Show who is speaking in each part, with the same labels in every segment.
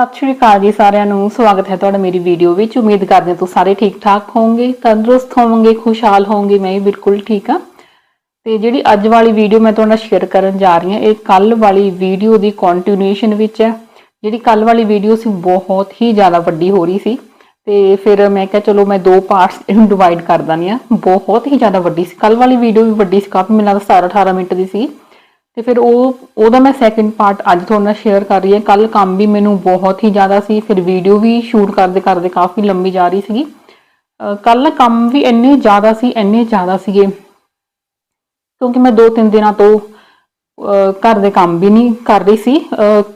Speaker 1: ਸਤਿ ਸ਼੍ਰੀ ਅਕਾਲ ਜੀ ਸਾਰਿਆਂ ਨੂੰ। ਸਵਾਗਤ ਹੈ ਤੁਹਾਡਾ ਮੇਰੀ ਵੀਡੀਓ ਵਿੱਚ। ਉਮੀਦ ਕਰਦੇ ਹਾਂ ਤੁਸੀਂ ਸਾਰੇ ਠੀਕ ਠਾਕ ਹੋਵੋਗੇ, ਤੰਦਰੁਸਤ ਹੋਵੋਗੇ, ਖੁਸ਼ਹਾਲ ਹੋਵੋਗੇ। ਮੈਂ ਵੀ ਬਿਲਕੁਲ ਠੀਕ ਹਾਂ। ਤੇ ਜਿਹੜੀ ਅੱਜ ਵਾਲੀ ਵੀਡੀਓ ਮੈਂ ਤੁਹਾਡਾ ਸ਼ੇਅਰ ਕਰਨ ਜਾ ਰਹੀ ਹਾਂ, ਇਹ ਕੱਲ ਵਾਲੀ ਵੀਡੀਓ ਦੀ ਕੰਟੀਨਿਊਏਸ਼ਨ ਵਿੱਚ ਹੈ। ਜਿਹੜੀ ਕੱਲ ਵਾਲੀ ਵੀਡੀਓ ਸੀ, ਬਹੁਤ ਹੀ ਜ਼ਿਆਦਾ ਵੱਡੀ ਹੋ ਰਹੀ ਸੀ। ਤੇ ਫਿਰ ਮੈਂ ਕਿਹਾ, ਚਲੋ ਮੈਂ ਦੋ ਪਾਰਟਸ ਇਹਨੂੰ ਡਿਵਾਈਡ ਕਰ ਦਾਨੀ ਆ ਬਹੁਤ ਹੀ ਜ਼ਿਆਦਾ ਵੱਡੀ ਸੀ। ਕੱਲ ਵਾਲੀ ਵੀਡੀਓ ਵੀ ਵੱਡੀ ਸੀ, ਕਾਫੀ ਮੈਨੂੰ ਲੱਗਦਾ 17 18 ਮਿੰਟ ਦੀ ਸੀ। ਤੇ ਫਿਰ ਉਹ, ਉਹਦਾ ਮੈਂ ਸੈਕਿੰਡ ਪਾਰਟ ਅੱਜ ਤੁਹਾਡੇ ਨਾਲ ਸ਼ੇਅਰ ਕਰ ਰਹੀ ਹਾਂ। ਕੱਲ ਕੰਮ ਵੀ ਮੈਨੂੰ ਬਹੁਤ ਹੀ ਜ਼ਿਆਦਾ ਸੀ, ਫਿਰ ਵੀਡੀਓ ਵੀ ਸ਼ੂਟ ਕਰਦੇ ਕਰਦੇ ਕਾਫੀ ਲੰਬੀ ਜਾ ਰਹੀ ਸੀਗੀ। ਕੱਲ ਕੰਮ ਵੀ ਇੰਨੇ ਜ਼ਿਆਦਾ ਸੀ, ਇੰਨੇ ਜ਼ਿਆਦਾ ਸੀਗੇ, ਕਿਉਂਕਿ ਮੈਂ ਦੋ ਤਿੰਨ ਦਿਨਾਂ ਤੋਂ ਘਰ ਦੇ ਕੰਮ ਵੀ ਨਹੀਂ ਕਰ ਰਹੀ ਸੀ।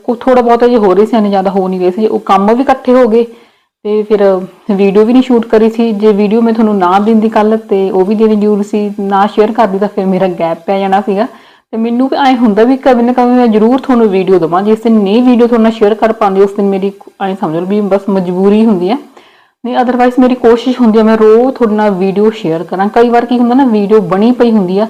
Speaker 1: ਕੋ ਥੋੜਾ ਬਹੁਤਾ ਜੇ ਹੋ ਰਹੀ ਸੀ, ਇੰਨੇ ਜ਼ਿਆਦਾ ਹੋ ਨਹੀਂ ਰਹੇ ਸੀ। ਉਹ ਕੰਮ ਵੀ ਇਕੱਠੇ ਹੋ ਗਏ ਤੇ ਫਿਰ ਵੀਡੀਓ ਵੀ ਨਹੀਂ ਸ਼ੂਟ ਕਰੀ ਸੀ। ਜੇ ਵੀਡੀਓ ਮੈਂ ਤੁਹਾਨੂੰ ਨਾ ਦਿੰਦੀ ਕੱਲ ਤੇ ਉਹ ਵੀ ਦੇਣੀ ਜ਼ਰੂਰ ਸੀ, ਨਾ ਸ਼ੇਅਰ ਕਰਦੀ ਤਾਂ ਫਿਰ ਮੇਰਾ ਗੈਪ ਪੈ ਜਾਣਾ ਸੀਗਾ। ਤੇ ਮੈਨੂੰ ਵੀ ਐ ਹੁੰਦਾ ਵੀ ਕਦੇ ਨਾ ਕਦੇ ਮੈਂ ਜ਼ਰੂਰ ਤੁਹਾਨੂੰ ਵੀਡੀਓ ਦਵਾਂ ਜਿਸ ਦਿਨ ਨਹੀਂ ਵੀਡੀਓ ਤੁਹਾਨੂੰ ਸ਼ੇਅਰ ਕਰ ਪਾਉਂਦੀ, ਉਸ ਦਿਨ ਮੇਰੀ ਐ ਸਮਝ ਲਓ ਵੀ ਬਸ ਮਜਬੂਰੀ ਹੁੰਦੀ ਹੈ। ਨਹੀਂ ਅਦਰਵਾਈਜ਼ ਮੇਰੀ ਕੋਸ਼ਿਸ਼ ਹੁੰਦੀ ਹੈ, ਮੈਂ ਰੋਜ਼ ਤੁਹਾਡੇ ਨਾਲ ਵੀਡੀਓ ਸ਼ੇਅਰ ਕਰਾਂ। ਕਈ ਵਾਰ ਕੀ ਹੁੰਦਾ ਨਾ ਵੀਡੀਓ ਬਣੀ ਪਈ ਹੁੰਦੀ ਆ,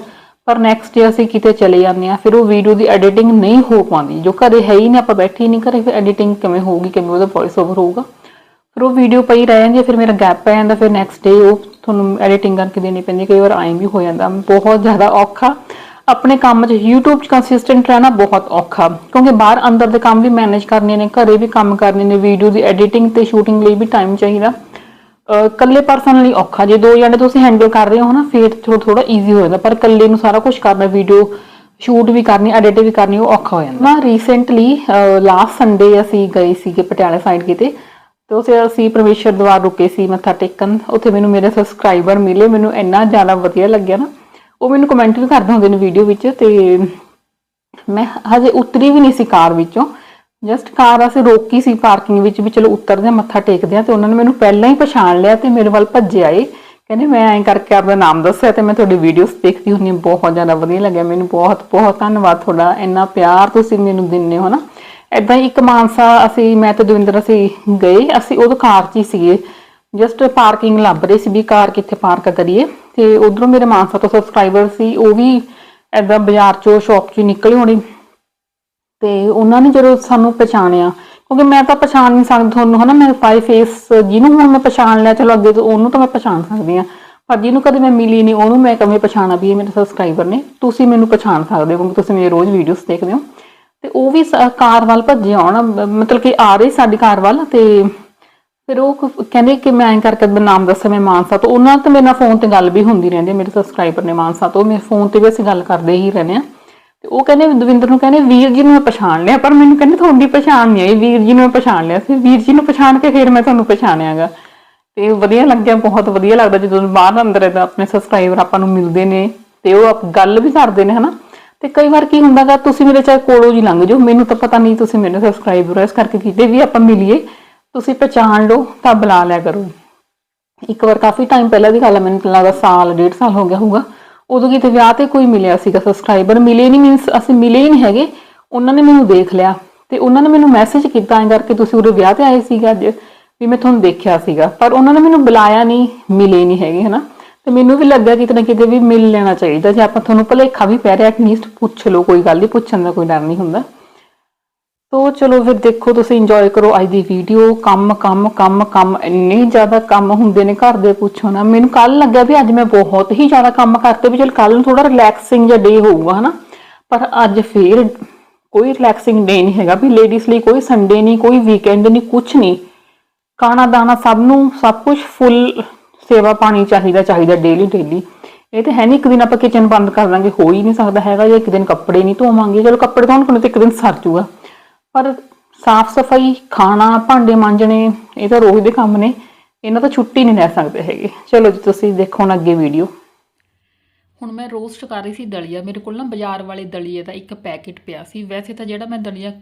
Speaker 1: ਪਰ ਨੈਕਸਟ ਡੇ ਅਸੀਂ ਕਿਤੇ ਚਲੇ ਜਾਂਦੇ ਆ ਫਿਰ ਉਹ ਵੀਡੀਓ ਦੀ ਐਡੀਟਿੰਗ ਨਹੀਂ ਹੋ ਪਾਉਂਦੀ। ਜੋ ਘਰੇ ਹੈ ਹੀ ਨਹੀਂ, ਆਪਾਂ ਬੈਠੇ ਹੀ ਨਹੀਂ ਘਰੇ, ਫਿਰ ਐਡੀਟਿੰਗ ਕਿਵੇਂ ਹੋਊਗੀ, ਕਿਵੇਂ ਉਹਦਾ ਵੌਇਸ ਓਵਰ ਹੋਊਗਾ? ਫਿਰ ਉਹ ਵੀਡੀਓ ਪਈ ਰਹਿ ਜਾਂਦੀ ਹੈ, ਫਿਰ ਮੇਰਾ ਗੈਪ ਪੈ ਜਾਂਦਾ, ਫਿਰ ਨੈਕਸਟ ਡੇ ਉਹ ਤੁਹਾਨੂੰ ਐਡੀਟਿੰਗ ਕਰਕੇ ਦੇਣੀ ਪੈਂਦੀ ਕਈ ਵਾਰ ਐਂ ਵੀ ਹੋ ਜਾਂਦਾ, ਬਹੁਤ ਜ਼ਿਆਦਾ ਔਖਾ। ਆਪਣੇ ਕੰਮ 'ਚ YouTube 'ਚ ਕੰਸਿਸਟੈਂਟ ਰਹਿਣਾ ਬਹੁਤ ਔਖਾ। ਕਿਉਂਕਿ ਬਾਹਰ ਅੰਦਰ ਦੇ ਕੰਮ ਵੀ ਮੈਨੇਜ ਕਰਨੇ ਨੇ, ਘਰੇ ਵੀ ਕੰਮ ਕਰਨੇ ਨੇ ਵੀਡੀਓ ਦੀ ਐਡੀਟਿੰਗ ਤੇ ਸ਼ੂਟਿੰਗ ਲਈ ਵੀ ਟਾਈਮ ਚਾਹੀਦਾ। ਅਹ ਪਰਸਨ ਲਈ ਔਖਾ। ਜੇ ਦੋ ਜਣੇ ਤੁਸੀਂ ਹੈਂਡਲ ਕਰ ਰਹੇ ਹੋ ਨਾ ਫਿਰ ਥੋੜਾ ਥੋੜਾ ਈਜ਼ੀ ਹੋ ਜਾਂਦਾ। ਪਰ ਇਕੱਲੇ ਨੂੰ ਸਾਰਾ ਕੁਝ ਕਰਨਾ ਵੀਡੀਓ ਸ਼ੂਟ ਵੀ ਕਰਨੀ ਐਡਿਟ ਵੀ ਕਰਨੀ, ਉਹ ਔਖਾ ਹੋ ਜਾਂਦਾ। ਨਾ ਰੀਸੈਂਟਲੀ ਲਾਸਟ ਸੰਡੇ ਅਸੀਂ ਗਏ ਸੀਗੇ ਪਟਿਆਲਾ ਸਾਈਡ ਕਿਤੇ। ਤੇ ਉਸੇ ਅਸੀਂ ਪਰਮੇਸ਼ਰ ਦਵਾਰ ਰੁਕੇ ਸੀ ਮੱਥਾ ਟੇਕਣ। ਉੱਥੇ ਮੈਨੂੰ ਮੇਰੇ ਸਬਸਕ੍ਰਾਈਬਰ ਮਿਲੇ। ਮੈਨੂੰ ਇੰਨਾ ਜ਼ਿਆਦਾ ਵਧੀਆ ਲੱਗਿਆ ਨਾ। ਉਹ ਮੈਨੂੰ ਕਮੈਂਟ ਵੀ ਕਰਦੇ ਹੁੰਦੇ ਨੇ ਵੀਡੀਓ ਵਿੱਚ ਤੇ ਮੈਂ ਹਜੇ ਉਤਰੀ ਵੀ ਨਹੀਂ ਸੀ ਕਾਰ ਵਿੱਚੋਂ। ਜਸਟ ਕਾਰ ਅਸੀਂ ਰੋਕੀ ਸੀ ਪਾਰਕਿੰਗ ਵਿੱਚ ਵੀ ਚਲੋ ਉਤਰਦੇ ਹਾਂ ਮੱਥਾ ਟੇਕਦੇ ਹਾਂ ਤੇ ਉਹਨਾਂ ਨੇ ਮੈਨੂੰ ਪਹਿਲਾਂ ਹੀ ਪਛਾਣ ਲਿਆ ਤੇ ਮੇਰੇ ਵੱਲ ਭੱਜੇ ਆਏ। ਕਹਿੰਦੇ ਮੈਂ ਐਂ ਕਰਕੇ ਆਪਦਾ ਨਾਮ ਦੱਸਿਆ ਤੇ ਮੈਂ ਤੁਹਾਡੀ ਵੀਡੀਓਜ਼ ਦੇਖਦੀ ਹੁੰਦੀ ਬਹੁਤ ਜ਼ਿਆਦਾ ਵਧੀਆ ਲੱਗਿਆ ਮੈਨੂੰ। ਬਹੁਤ ਬਹੁਤ ਧੰਨਵਾਦ ਤੁਹਾਡਾ, ਇੰਨਾ ਪਿਆਰ ਤੁਸੀਂ ਮੈਨੂੰ ਦਿੰਦੇ ਹੋ ਨਾ। ਐਦਾਂ ਹੀ ਇੱਕ ਮਾਨਸਾ ਅਸੀਂ, ਮੈਂ ਤੇ ਦਵਿੰਦਰ ਅਸੀਂ ਗਏ, ਅਸੀਂ ਉਦੋਂ ਕਾਰ 'ਚ ਹੀ ਸੀਗੇ। ਜਸਟ ਪਾਰਕਿੰਗ ਲੱਭ ਰਹੇ ਸੀ ਵੀ ਕਾਰ ਕਿੱਥੇ ਪਾਰਕ ਕਰੀਏ। ਤੇ ਉਧਰੋਂ ਮੇਰੇ ਮਾਨਸਾ ਤੋਂ ਸਬਸਕ੍ਰਾਈਬਰ ਸੀ, ਉਹ ਵੀ ਐਦਾਂ ਬਾਜ਼ਾਰ 'ਚੋਂ ਸ਼ਾਪ 'ਚੋਂ ਹੀ ਨਿਕਲੇ ਹੋਣੇ। ਤੇ ਉਹਨਾਂ ਨੇ ਜਦੋਂ ਸਾਨੂੰ ਪਛਾਣਿਆ, ਕਿਉਂਕਿ ਮੈਂ ਤਾਂ ਪਛਾਣ ਨਹੀਂ ਸਕਦੀ ਤੁਹਾਨੂੰ, ਹਨਾ? ਮੈਂ ਪਾਈ ਫੇਸ ਜਿਹਨੂੰ ਹੁਣ ਮੈਂ ਪਛਾਣ ਲਿਆ, ਚਲੋ ਅੱਗੇ ਤੋਂ ਉਹਨੂੰ ਤਾਂ ਮੈਂ ਪਛਾਣ ਸਕਦੀ ਆ ਪਰ ਜਿਹਨੂੰ ਕਦੇ ਮੈਂ ਮਿਲੀ ਨਹੀਂ, ਉਹਨੂੰ ਮੈਂ ਕਿਵੇਂ ਪਛਾਣਾ ਵੀ ਇਹ ਮੇਰੇ ਸਬਸਕ੍ਰਾਈਬਰ ਨੇ? ਤੁਸੀਂ ਮੈਨੂੰ ਪਛਾਣ ਸਕਦੇ ਹੋ, ਕਿਉਂਕਿ ਤੁਸੀਂ ਮੇਰੇ ਰੋਜ਼ ਵੀਡੀਓਜ਼ ਦੇਖਦੇ ਹੋ। ਤੇ ਉਹ ਵੀ ਸ- ਕਾਰ ਵੱਲ ਭੱਜੇ ਆਉਣ, ਮਤਲਬ ਕਿ ਆ ਰਹੇ ਸਾਡੀ ਕਾਰ ਵੱਲ, ਤੇ ਫਿਰ ਉਹ ਕ- ਕਹਿੰਦੇ ਕਿ ਮੈਂ ਐਂ ਕਰਕੇ ਆਪਣਾ ਨਾਮ ਦੱਸਾਂ ਮੈਂ ਮਾਨਸਾ ਤੋਂ। ਉਹਨਾਂ ਤੇ ਮੇਰੇ ਨਾਲ ਫੋਨ ਤੇ ਗੱਲ ਵੀ ਹੁੰਦੀ ਰਹਿੰਦੀ ਹੈ, ਮੇਰੇ ਸਬਸਕ੍ਰਾਈਬਰ ਨੇ ਮਾਨਸਾ ਤੋਂ। ਮੇਰੇ ਫੋਨ ਤੇ ਵੀ ਅਸੀਂ ਗੱਲ ਕਰਦੇ ਹੀ ਰਹਿੰਦੇ ਆ ਤੇ ਉਹ ਕਹਿੰਦੇ, ਦਵਿੰਦਰ ਨੂੰ ਕਹਿੰਦੇ, ਵੀਰ ਜੀ ਨੂੰ ਮੈਂ ਪਛਾਣ ਲਿਆ, ਪਰ ਮੈਨੂੰ ਕਹਿੰਦੇ ਤੁਹਾਡੀ ਪਛਾਣ ਨਹੀਂ ਆਈ। ਵੀਰ ਜੀ ਨੂੰ ਮੈਂ ਪਛਾਣ ਲਿਆ ਸੀ। ਵੀਰ ਜੀ ਨੂੰ ਪਛਾਣ ਕੇ ਫਿਰ ਮੈਂ ਤੁਹਾਨੂੰ ਪਛਾਣਿਆਗਾ। ਤੇ ਵਧੀਆ ਲੱਗਿਆ, ਬਹੁਤ ਵਧੀਆ ਲੱਗਦਾ ਜਦੋਂ ਬਾਹਰ ਅੰਦਰ ਇਹਦਾ ਆਪਣੇ ਸਬਸਕ੍ਰਾਈਬਰ ਆਪਾਂ ਨੂੰ ਮਿਲਦੇ ਨੇ ਤੇ ਉਹ ਆਪ- ਗੱਲ ਵੀ ਕਰਦੇ ਨੇ, ਹਨਾ? ਤੇ ਕਈ ਵਾਰ ਕੀ ਹੁੰਦਾਗਾ, ਤੁਸੀਂ ਮੇਰੇ ਚਾਹੇ ਕੋਲੋਂ ਜੀ ਲੰਘ ਜਾਓ। ਮੈਨੂੰ ਤਾਂ ਪਤਾ ਨਹੀਂ ਤੁਸੀਂ ਮੇਰੇ ਸਬਸਕ੍ਰਾਈਬਰ ਹੋ, ਇਸ ਕਰਕੇ ਕਿਤੇ ਵੀ ਆਪਾਂ ਮਿਲੀਏ। ਤੁਸੀਂ ਪਛਾਣ ਲਓ ਤਾਂ ਬੁਲਾ ਲਿਆ ਕਰੋ। ਇੱਕ ਵਾਰ ਕਾਫੀ ਟਾਈਮ ਪਹਿਲਾਂ ਦੀ ਗੱਲ ਹੈ ਮੈਨੂੰ ਲੱਗਦਾ ਸਾਲ, ਡੇਢ ਸਾਲ ਹੋ ਗਿਆ ਹੋਊਗਾ। ਉਦੋਂ ਕਿਤੇ ਵਿਆਹ ਤੇ ਕੋਈ ਮਿਲਿਆ ਸੀਗਾ ਸਬਸਕ੍ਰਾਈਬਰ ਮਿਲੇ ਨਹੀਂ ਮੀਨਸ ਅਸੀਂ ਮਿਲੇ ਹੀ ਨਹੀਂ ਹੈਗੇ। ਉਹਨਾਂ ਨੇ ਮੈਨੂੰ ਦੇਖ ਲਿਆ ਤੇ ਉਹਨਾਂ ਨੇ ਮੈਨੂੰ ਮੈਸੇਜ ਕੀਤਾ, ਐਂ ਕਰਕੇ ਤੁਸੀਂ ਉਰੇ ਵਿਆਹ ਤੇ ਆਏ ਸੀਗਾ ਅੱਜ, ਵੀ ਮੈਂ ਤੁਹਾਨੂੰ ਦੇਖਿਆ ਸੀਗਾ। ਪਰ ਉਹਨਾਂ ਨੇ ਮੈਨੂੰ ਬੁਲਾਇਆ ਨਹੀਂ ਮਿਲੇ ਨਹੀਂ ਹੈਗੇ, ਹਨਾ। ਤੇ ਮੈਨੂੰ ਵੀ ਲੱਗਿਆ ਕਿਤੇ ਨਾ ਕਿਤੇ ਵੀ ਮਿਲ ਲੈਣਾ ਚਾਹੀਦਾ। ਜੇ ਆਪਾਂ ਤੁਹਾਨੂੰ ਭੁਲੇਖਾ ਵੀ ਪੈ ਰਿਹਾ ਐਟਲੀਸਟ ਪੁੱਛ ਲਓ, ਕੋਈ ਗੱਲ ਨਹੀਂ ਪੁੱਛਣ ਦਾ ਕੋਈ ਡਰ ਨਹੀਂ ਹੁੰਦਾ। ਤੋ ਚਲੋ ਫਿਰ ਦੇਖੋ ਤੁਸੀਂ ਇੰਜੋਏ ਕਰੋ ਅੱਜ ਦੀ ਵੀਡੀਓ ਕੰਮ ਕੰਮ ਕੰਮ ਕੰਮ, ਇੰਨੇ ਜ਼ਿਆਦਾ ਕੰਮ ਹੁੰਦੇ ਨੇ ਘਰ ਦੇ ਪੁੱਛੋ ਨਾ। ਮੈਨੂੰ ਕੱਲ ਲੱਗਿਆ ਵੀ ਅੱਜ ਮੈਂ ਬਹੁਤ ਹੀ ਜ਼ਿਆਦਾ ਕੰਮ ਕਰਤੇ ਵੀ ਚਲ ਕੱਲ ਨੂੰ ਥੋੜਾ ਰਿਲੈਕਸਿੰਗ ਜਿਹਾ ਡੇ ਹੋਊਗਾ, ਹਨਾ। ਪਰ ਅੱਜ ਫੇਰ ਕੋਈ ਰਿਲੈਕਸਿੰਗ ਡੇ ਨਹੀਂ ਹੈਗਾ ਵੀ ਲੇਡੀਜ਼ ਲਈ ਕੋਈ ਸੰਡੇ ਨਹੀਂ, ਕੋਈ ਵੀਕਐਂਡ ਨਹੀਂ ਕੁਝ ਨਹੀਂ। ਖਾਣਾ ਦਾਣਾ ਸਭ ਨੂੰ, ਸਭ ਕੁਝ ਫੁੱਲ ਸੇਵਾ ਪਾਣੀ ਚਾਹੀਦਾ ਚਾਹੀਦਾ ਡੇਲੀ ਡੇਲੀ ਇਹ ਤਾਂ ਹੈ ਨਹੀਂ, ਇੱਕ ਦਿਨ ਆਪਾਂ ਕਿਚਨ ਬੰਦ ਕਰ ਦਾਂਗੇ, ਹੋ ਹੀ ਨਹੀਂ ਸਕਦਾ ਹੈਗਾ। ਜੇ ਇੱਕ ਦਿਨ ਕੱਪੜੇ ਨਹੀਂ ਧੋਵਾਂਗੇ, ਚਲੋ ਕੱਪੜੇ ਧੋਣ ਕੋਲ ਤਾਂ ਇੱਕ ਦਿਨ ਸਰ ਜੂਗਾ। ਪਰ ਸਾਫ਼ ਸਫ਼ਾਈ, ਖਾਣਾ, ਭਾਂਡੇ ਮਾਂਜਣੇ, ਇਹ ਤਾਂ ਰੋਜ਼ ਦੇ ਕੰਮ ਨੇ। ਇਹਨਾਂ ਤੋਂ ਛੁੱਟੀ ਨਹੀਂ ਲੈ ਸਕਦੇ ਹੈਗੇ। ਚਲੋ ਜੀ, ਤੁਸੀਂ ਦੇਖੋ ਹੁਣ ਅੱਗੇ ਵੀਡੀਓ ਹੁਣ ਮੈਂ ਰੋਸਟ ਕਰ ਰਹੀ ਸੀ ਦਲੀਆ। ਮੇਰੇ ਕੋਲ ਨਾ ਬਾਜ਼ਾਰ ਵਾਲੇ ਦਲੀਏ ਦਾ ਇੱਕ ਪੈਕੇਟ ਪਿਆ ਸੀ। ਵੈਸੇ ਤਾਂ ਜਿਹੜਾ ਮੈਂ ਦਲੀਆ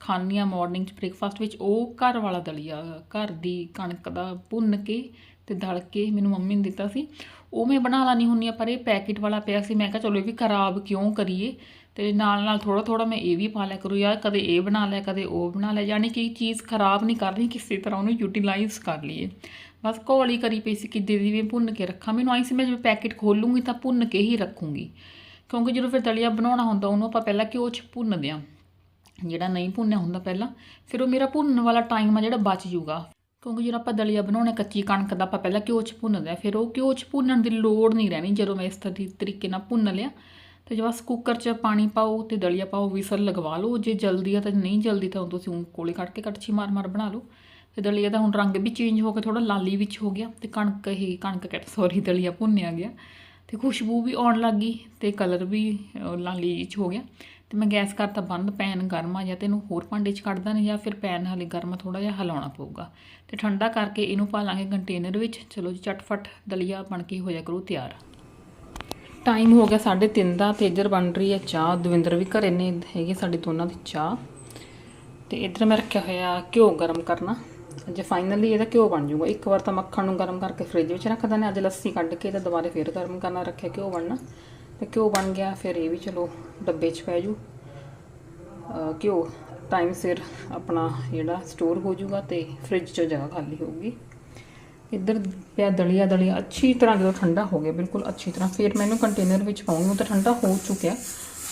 Speaker 1: ਖਾਂਦੀ ਆ ਮਾਰਨਿੰਗ ਚ ਬ੍ਰੇਕਫਾਸਟ ਵਿੱਚ, ਉਹ ਘਰ ਵਾਲਾ ਦਲੀਆ, ਘਰ ਦੀ ਕਣਕ ਦਾ ਭੁੰਨ ਕੇ ਤੇ ਦਲ ਕੇ ਮੈਨੂੰ ਮੰਮੀ ਨੇ ਦਿੱਤਾ ਸੀ। ਉਹ ਮੈਂ ਬਣਾ ਲਾਨੀ ਹੁੰਨੀ ਆ ਪਰ ਇਹ ਪੈਕੇਟ ਵਾਲਾ ਪਿਆ ਸੀ। ਮੈਂ ਕਿਹਾ ਚਲੋ ਇਹ ਵੀ ਖਰਾਬ ਕਿਉਂ ਕਰੀਏ? ਤੇ ਨਾਲ ਨਾਲ ਥੋੜਾ ਥੋੜਾ ਮੈਂ ਇਹ ਵੀ ਪਾ ਲਿਆ ਕਰੂ, ਯਾਰ ਕਦੇ ਇਹ ਬਣਾ ਲਿਆ, ਕਦੇ ਉਹ ਬਣਾ ਲਿਆ, ਯਾਨੀ ਕਿ ਚੀਜ਼ ਖਰਾਬ ਨਹੀਂ ਕਰਨੀ, ਕਿਸੇ ਤਰ੍ਹਾਂ ਉਹਨੂੰ ਯੂਟਿਲਾਈਜ਼ ਕਰ ਲਈਏ। ਬਸ ਘੋਲੀ ਕਰੀ ਪਈ ਸੀ ਕਿੱਦੇ ਦੀ ਵੀ ਭੁੰਨ ਕੇ ਰੱਖਾਂ। ਮੈਨੂੰ ਆਈ ਸੀ ਮੈਂ ਜਦੋਂ ਪੈਕੇਟ ਖੋਲੂੰਗੀ ਤਾਂ ਭੁੰਨ ਕੇ ਹੀ ਰੱਖੂੰਗੀ। ਕਿਉਂਕਿ ਜਦੋਂ ਫਿਰ ਦਲੀਆ ਬਣਾਉਣਾ ਹੁੰਦਾ, ਉਹਨੂੰ ਆਪਾਂ ਪਹਿਲਾਂ ਘਿਓ 'ਚ ਭੁੰਨਦੇ ਹਾਂ। ਜਿਹੜਾ ਨਹੀਂ ਭੁੰਨਿਆ ਹੁੰਦਾ ਪਹਿਲਾਂ, ਫਿਰ ਉਹ ਮੇਰਾ ਭੁੰਨਣ ਵਾਲਾ ਟਾਈਮ ਆ ਜਿਹੜਾ ਬਚ ਜੂਗਾ ਕਿਉਂਕਿ ਜਦੋਂ ਆਪਾਂ ਦਲੀਆ ਬਣਾਉਣਾ, ਕੱਚੀ ਕਣਕ ਦਾ ਆਪਾਂ ਪਹਿਲਾਂ ਘਿਓ 'ਚ ਭੁੰਨਦੇ ਆ ਫਿਰ ਉਹ ਘਿਓ 'ਚ ਭੁੰਨਣ ਦੀ ਲੋੜ ਨਹੀਂ ਰਹਿਣੀ। ਜਦੋਂ ਮੈਂ ਇਸ ਤਰੀ- ਤਰੀਕੇ ਨਾਲ ਭੁੰਨ ਲਿਆ ਤੇ ਜੇ ਬਸ ਕੁੱਕਰ 'ਚ ਪਾਣੀ ਪਾਓ ਤੇ ਦਲੀਆ ਪਾਓ ਵਿਸਲ ਲਗਵਾ ਲਓ। ਜੇ ਜਲਦੀ ਆ ਤਾਂ ਨਹੀਂ ਜਲਦੀ ਤਾਂ ਤੁਸੀਂ ਊਂ ਕੋਲੇ ਕੱਢ ਕੇ ਕੜਛੀ ਮਾਰ-ਮਾਰ ਬਣਾ ਲਓ। ਤੇ ਦਲੀਆ ਦਾ ਹੁਣ ਰੰਗ ਵੀ ਚੇਂਜ ਹੋ ਕੇ ਥੋੜਾ ਲਾਲੀ ਵਿੱਚ ਹੋ ਗਿਆ ਤੇ ਕਣਕ ਇਹ ਕਣਕ ਕਹਿ ਸੌਰੀ ਦਲੀਆ ਭੁੰਨਿਆ ਗਿਆ। ਤੇ ਖੁਸ਼ਬੂ ਵੀ ਆਉਣ ਲੱਗ ਗਈ ਤੇ ਕਲਰ ਵੀ ਲਾਲੀ ਵਿੱਚ ਹੋ ਗਿਆ। ਤੇ ਮੈਂ ਗੈਸ ਕਰਤਾ ਬੰਦ, ਪੈਨ ਗਰਮ ਆ ਜਾਂ ਤੇ ਇਹਨੂੰ ਹੋਰ ਭਾਂਡੇ 'ਚ ਕੱਢਦਾ ਨੇ ਜਾਂ ਫਿਰ ਪੈਨ ਹਾਲੇ ਗਰਮ ਥੋੜਾ ਜਿਹਾ ਹਲਾਉਣਾ ਪਊਗਾ। ਤੇ ਠੰਡਾ ਕਰਕੇ ਇਹਨੂੰ ਪਾ ਲਾਂਗੇ ਕੰਟੇਨਰ ਵਿੱਚ। ਚਲੋ ਜੀ ਚਟਫਟ ਦਲੀਆ ਬਣ ਕੇ ਹੋ ਜਾ ਕਰੂ ਤਿਆਰ। ਟਾਈਮ ਹੋ ਗਿਆ 3:30 ਦਾ ਤੇ ਇੱਧਰ ਬਣ ਰਹੀ ਹੈ ਚਾਹ। ਦਵਿੰਦਰ ਵੀ ਘਰੇ ਨੇ, ਹੈਗੇ ਸਾਡੇ ਦੋਨਾਂ ਦੀ ਚਾਹ। ਤੇ ਇੱਧਰ ਮੈਂ ਰੱਖਿਆ ਹੋਇਆ ਘਿਓ ਗਰਮ ਕਰਨਾ। ਜੇ ਫਾਈਨਲੀ ਇਹਦਾ ਘਿਓ ਬਣ ਜਾਊਗਾ। ਇੱਕ ਵਾਰ ਤਾਂ ਮੱਖਣ ਨੂੰ ਗਰਮ ਕਰਕੇ ਫ੍ਰਿਜ ਵਿੱਚ ਰੱਖ ਦਿੰਦੇ ਅੱਜ ਲੱਸੀ ਕੱਢ ਕੇ ਤਾਂ ਦੁਬਾਰੇ ਫੇਰ ਗਰਮ ਕਰਨਾ, ਰੱਖਿਆ ਘਿਓ ਬਣਨਾ। ਤੇ ਘਿਓ ਬਣ ਗਿਆ, ਫਿਰ ਇਹ ਵੀ ਚਲੋ ਡੱਬੇ 'ਚ ਪੈ ਜੂ। ਘਿਓ। ਟਾਈਮ ਸਿਰ ਆਪਣਾ ਜਿਹੜਾ ਸਟੋਰ ਹੋ ਜਾਊਗਾ ਤੇ ਫ੍ਰਿਜ 'ਚੋਂ ਜਗ੍ਹਾ ਖਾਲੀ ਹੋਊਗੀ। ਇੱਧਰ ਪਿਆ ਦਲੀਆ ਦਲੀਆ, ਅੱਛੀ ਤਰ੍ਹਾਂ ਜਦੋਂ ਠੰਡਾ ਹੋ ਗਿਆ, ਬਿਲਕੁਲ ਅੱਛੀ ਤਰ੍ਹਾਂ। ਫਿਰ ਮੈਨੂੰ ਕੰਟੇਨਰ ਵਿੱਚ ਪਾਉਂਗੀ ਉਹ ਤਾਂ ਠੰਡਾ ਹੋ ਚੁੱਕਿਆ,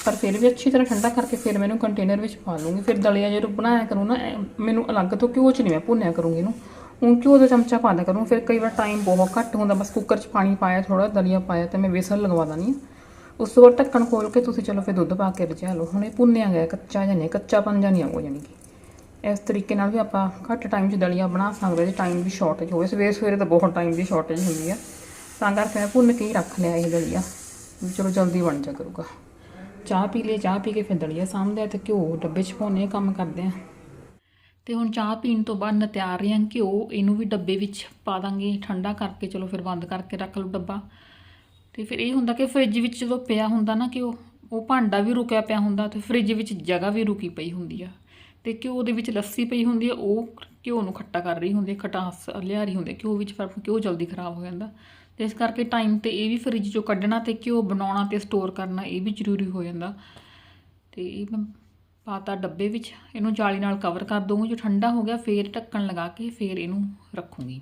Speaker 1: ਪਰ ਫਿਰ ਵੀ ਅੱਛੀ ਤਰ੍ਹਾਂ ਠੰਡਾ ਕਰਕੇ ਫਿਰ ਮੈਨੂੰ ਕੰਟੇਨਰ ਵਿੱਚ ਪਾ ਲੂੰਗੀ ਫਿਰ ਦਲੀਆ ਜਦੋਂ ਬਣਾਇਆ ਕਰੂੰ ਨਾ ਮੈਨੂੰ ਅਲੱਗ ਤੋਂ ਘਿਓ ਚ ਨਹੀਂ ਮੈਂ ਭੁੰਨਿਆ ਕਰੂੰਗੀ ਇਹਨੂੰ। ਹੁਣ ਘਿਓ ਦਾ ਚਮਚਾ ਪਾ ਦਿਆ ਕਰੂੰ, ਫਿਰ ਕਈ ਵਾਰ ਟਾਈਮ ਬਹੁਤ ਘੱਟ ਹੁੰਦਾ, ਬਸ ਕੁੱਕਰ 'ਚ ਪਾਣੀ ਪਾਇਆ ਥੋੜਾ ਦਲੀਆ ਪਾਇਆ ਤੇ ਮੈਂ ਵੇਸਣ ਲਗਵਾ ਦਣੀ ਉਸ ਤੋਂ ਬਾਅਦ ਢੱਕਣ ਖੋਲ ਕੇ ਤੁਸੀਂ ਚਲੋ ਫਿਰ ਦੁੱਧ ਪਾ ਕੇ ਰਝਾ ਲਓ। ਹੁਣ ਇਹ ਭੁੰਨਿਆ ਗਿਆ, ਕੱਚਾ ਜਾਂ ਨਹੀਂ ਕੱਚਾ ਪੰਜਾ ਨਹੀਂ ਆਊਗਾ, ਜਾਣੀ ਕਿ। ਇਸ ਤਰੀਕੇ ਨਾਲ ਵੀ ਆਪਾਂ ਘੱਟ ਟਾਈਮ 'ਚ ਦਲੀਆ ਬਣਾ ਸਕਦੇ ਜੇ ਟਾਈਮ ਦੀ ਸ਼ਾਰਟੇਜ ਹੋਵੇ। ਸਵੇਰੇ ਸਵੇਰੇ ਤਾਂ ਬਹੁਤ ਟਾਈਮ ਦੀ ਸ਼ਾਰਟੇਜ ਹੁੰਦੀ ਆ। ਤਾਂ ਕਰਕੇ ਮੈਂ ਭੁੰਨ ਕੇ ਹੀ ਰੱਖ ਲਿਆ ਇਹ ਦਲੀਆ। ਵੀ ਚਲੋ ਜਲਦੀ ਬਣ ਜਾ ਕਰੂਗਾ। ਚਾਹ ਪੀ ਲਈ ਚਾਹ ਪੀ ਕੇ ਫਿਰ ਦਲੀਆ ਸਾਂਭਦੇ ਆ ਤੇ ਘਿਓ ਡੱਬੇ 'ਚ ਪਾਉਣੇ ਕੰਮ ਕਰਦੇ ਆ। ਤੇ ਹੁਣ ਚਾਹ ਪੀਣ ਤੋਂ ਬਾਅਦ ਮੈਂ ਤਿਆਰ ਰਹੀ ਹਾਂ ਘਿਓ। ਇਹਨੂੰ ਵੀ ਡੱਬੇ ਵਿੱਚ ਪਾ ਦਾਂਗੇ, ਠੰਡਾ ਕਰਕੇ ਚਲੋ ਫਿਰ ਬੰਦ ਕਰਕੇ ਰੱਖ ਲਓ ਡੱਬਾ। ਤੇ ਫਿਰ ਇਹ ਹੁੰਦਾ ਕਿ ਫ੍ਰਿਜ ਵਿੱਚ ਜਦੋਂ ਪਿਆ ਹੁੰਦਾ ਨਾ ਕਿ ਉਹ ਉਹ ਭਾਂਡਾ ਵੀ ਰੁਕਿਆ ਪਿਆ ਹੁੰਦਾ ਤੇ ਫ੍ਰਿਜ ਵਿੱਚ ਜਗ੍ਹਾ ਵੀ ਰੁਕੀ ਪਈ ਹੁੰਦੀ ਆ। ਤੇ ਘਿਓ ਦੇ ਵਿੱਚ ਲੱਸੀ ਪਈ ਹੁੰਦੀ ਆ ਉਹ ਘਿਓ ਨੂੰ ਖੱਟਾ ਕਰ ਰਹੀ ਹੁੰਦੀ ਹੈ ਖਟਾਸ ਲਿਆ ਰਹੀ ਹੁੰਦੀ ਹੈ। ਘਿਓ ਵਿੱਚ ਪਰ ਘਿਓ ਜਲਦੀ ਖਰਾਬ ਹੋ ਜਾਂਦਾ। ਤੇ ਇਸ ਕਰਕੇ ਟਾਈਮ ਤੇ ਇਹ ਵੀ ਫ੍ਰਿਜ ਚੋਂ ਕੱਢਣਾ ਤੇ ਘਿਓ ਬਣਾਉਣਾ ਤੇ ਸਟੋਰ ਕਰਨਾ ਇਹ ਵੀ ਜ਼ਰੂਰੀ ਹੋ ਜਾਂਦਾ। ਤੇ ਇਹ ਮੈਂ ਪਾਤਾ ਡੱਬੇ ਵਿੱਚ, ਇਹਨੂੰ ਜਾਲੀ ਨਾਲ ਕਵਰ ਕਰ ਦੂੰਗੀ ਜੋ ਠੰਡਾ ਹੋ ਗਿਆ ਫੇਰ ਢੱਕਣ ਲਗਾ ਕੇ ਫੇਰ ਇਹਨੂੰ ਰੱਖੂੰਗੀ।